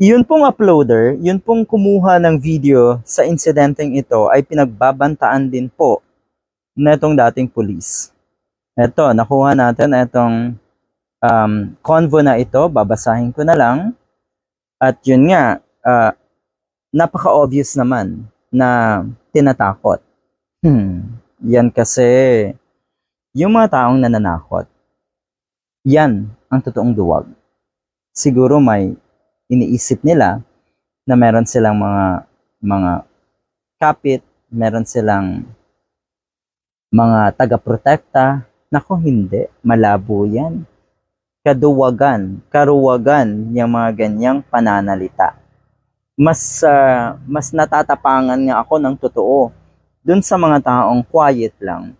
Yun pong uploader, yun pong kumuha ng video sa insidenteng ito ay pinagbabantaan din po na itong dating pulis. Ito, nakuha natin itong um, convo na ito, babasahin ko na lang. At yun nga, ah, napaka-obvious naman na tinatakot. Hmm, yan kasi yung mga taong nananakot, yan ang totoong duwag. Siguro may iniisip nila na meron silang mga mga kapit, meron silang mga taga-protekta. Nako, hindi. Malabo yan. Kaduwagan, karuwagan yung mga ganyang pananalita. Mas, ah, mas natatapangan nga ako ng totoo dun sa mga taong quiet lang.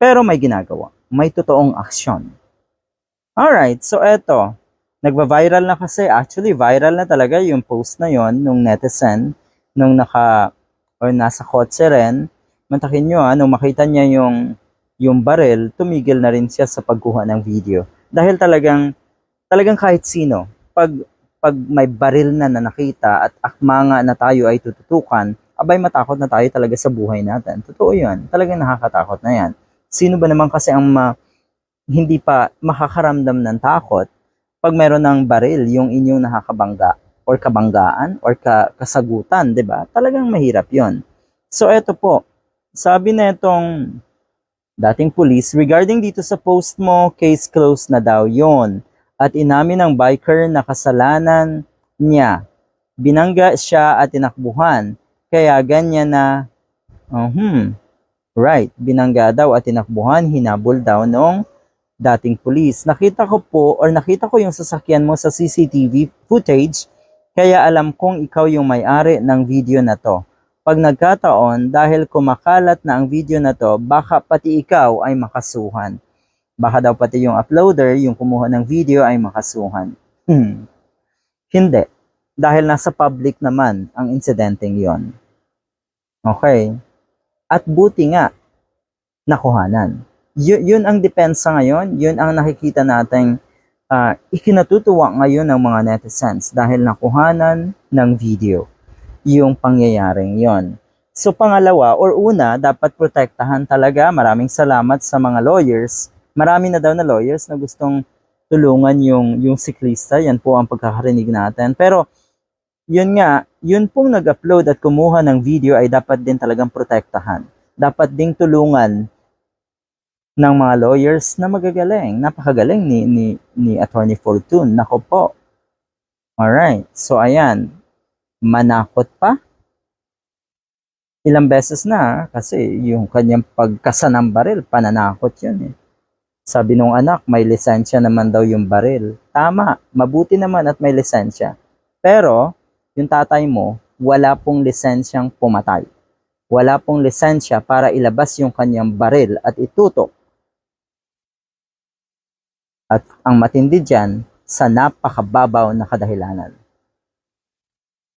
Pero may ginagawa. May totoong aksyon. Alright, so eto. Nagva-viral na kasi. Actually, viral na talaga yung post na yon nung netizen. Nung naka, or nasa kotse rin. Mantakin nyo ha, nung makita niya yung, yung baril, tumigil na rin siya sa pagkuha ng video. Dahil talagang, talagang kahit sino, pag, pag may baril na na nakita at akma nga na tayo ay tututukan, abay matakot na tayo talaga sa buhay natin. Totoo yun. Talagang nakakatakot na yan. Sino ba naman kasi ang ma, hindi pa makakaramdam ng takot pag meron ng baril yung inyong nakakabangga or kabanggaan or ka, kasagutan, 'di ba? Talagang mahirap 'yon. So eto po, sabi na itong dating police regarding dito sa post mo, case closed na daw 'yon. At inamin ng biker na kasalanan niya. Binangga siya at tinakbuhan. Kaya ganyan na, uh right, binangga daw at tinakbuhan, hinabol daw noong dating pulis. Nakita ko po or nakita ko yung sasakyan mo sa CCTV footage kaya alam kong ikaw yung may-ari ng video na to. Pag nagkataon, dahil kumakalat na ang video na to, baka pati ikaw ay makasuhan. Baka daw pati yung uploader, yung kumuha ng video ay makasuhan. Hmm. Hindi. Dahil nasa public naman ang insidenteng yon. Okay. At buti nga, nakuhanan y- yun ang depensa ngayon, yun ang nakikita nating uh, ikinatutuwa ngayon ng mga netizens dahil nakuhanan ng video yung pangyayaring yon. So pangalawa or una, dapat protektahan talaga. Maraming salamat sa mga lawyers. Marami na daw na lawyers na gustong tulungan yung, yung siklista. Yan po ang pagkakarinig natin. Pero yun nga, yun pong nag-upload at kumuha ng video ay dapat din talagang protektahan. Dapat ding tulungan ng mga lawyers na magagaling. Napakagaling ni, ni, ni Attorney Fortune. Nako po. Alright. So, ayan. Manakot pa. Ilang beses na kasi yung kanyang pagkasa ng baril, pananakot yun eh. Sabi nung anak, may lisensya naman daw yung baril. Tama, mabuti naman at may lisensya. Pero, yung tatay mo, wala pong lisensyang pumatay. Wala pong lisensya para ilabas yung kanyang baril at itutok at ang matindi dyan sa napakababaw na kadahilanan.